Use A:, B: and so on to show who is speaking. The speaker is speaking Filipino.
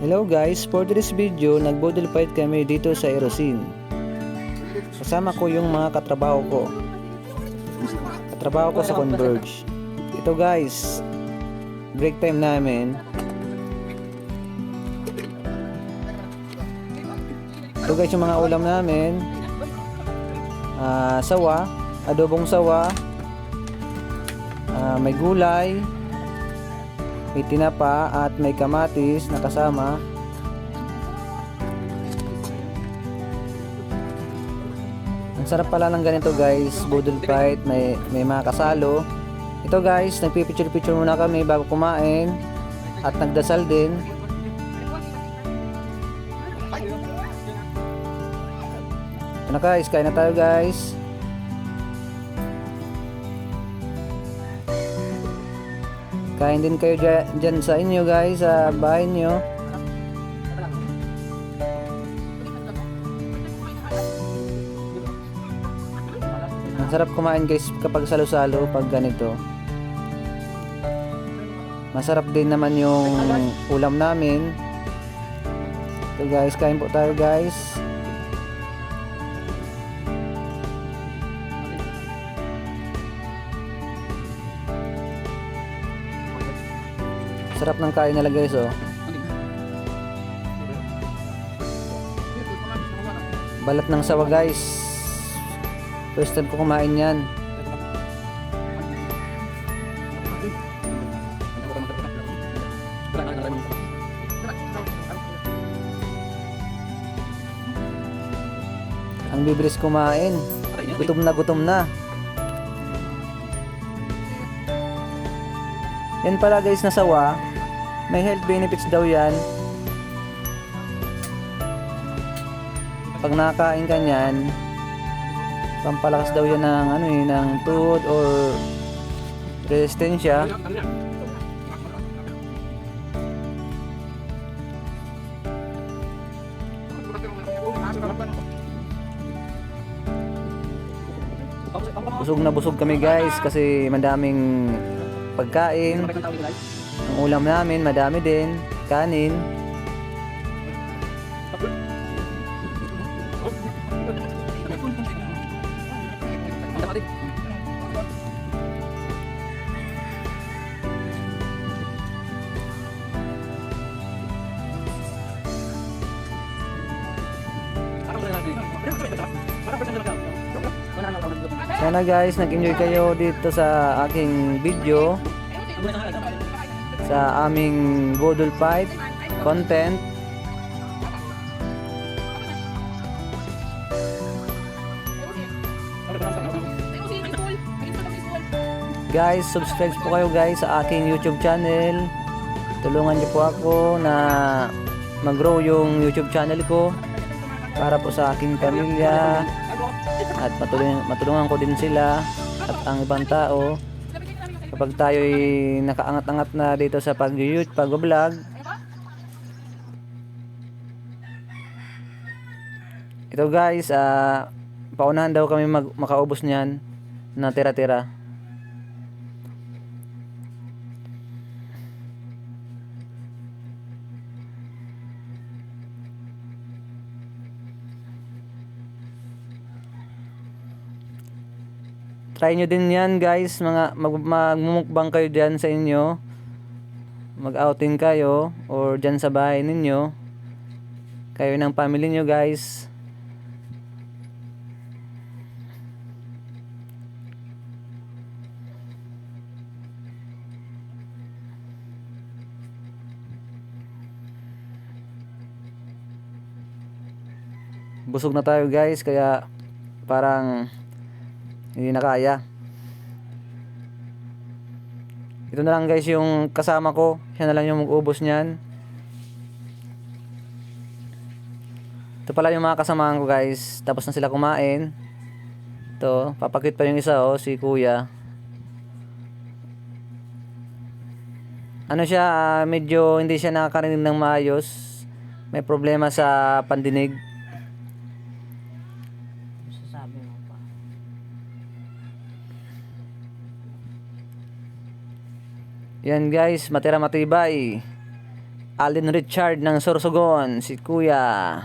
A: Hello guys, for this video, nagbodel fight kami dito sa Erosin. Kasama ko yung mga katrabaho ko. Katrabaho ko sa Converge. Ito guys, break time namin. Ito guys yung mga ulam namin. Ah, sawa, adobong sawa, ah, may gulay, may tinapa at may kamatis na kasama. Ang sarap pala ng ganito guys, budol fight, may, may mga kasalo. Ito guys, nagpipicture-picture muna kami bago kumain at nagdasal din. Na guys, kain na tayo guys. Kain din kayo dya- dyan sa inyo guys, sa bahay nyo. Ang sarap kumain guys kapag salo-salo pag ganito. Masarap din naman yung ulam namin. So guys, kain po tayo guys. Sarap ng kain nila guys oh. Balat ng sawa guys. First time ko kumain yan. Ang bibilis kumain. Gutom na gutom na. Yan pala guys na sawa. May health benefits daw yan. Pag nakakain ka niyan, pampalakas daw yan ng ano eh, ng tuhod or resistensya. Busog na busog kami guys kasi madaming pagkain. Ang ulam namin madami din, kanin. Sana guys, nag-enjoy kayo dito sa aking video sa aming Godol Fight content. Guys, subscribe po kayo guys sa aking YouTube channel. Tulungan niyo po ako na mag-grow yung YouTube channel ko para po sa aking pamilya at matulungan, matulungan ko din sila at ang ibang tao. Kapag tayo'y nakaangat-angat na dito sa pag-YouTube, pag-vlog. Ito guys ah paunahan daw kami mag makaubos niyan na tira-tira Try nyo din yan guys, mga mag, magmumukbang kayo dyan sa inyo. Mag-outing kayo or dyan sa bahay ninyo. Kayo ng family nyo guys. Busog na tayo guys, kaya parang hindi na kaya. Ito na lang guys yung kasama ko. Siya na lang yung mag-ubos niyan. Ito pala yung mga kasamahan ko guys. Tapos na sila kumain. Ito, papakit pa yung isa oh, si kuya. Ano siya, ah, medyo hindi siya nakakarinig ng maayos. May problema sa pandinig. Yan guys, matira matibay. Alden Richard ng Sorsogon, si Kuya.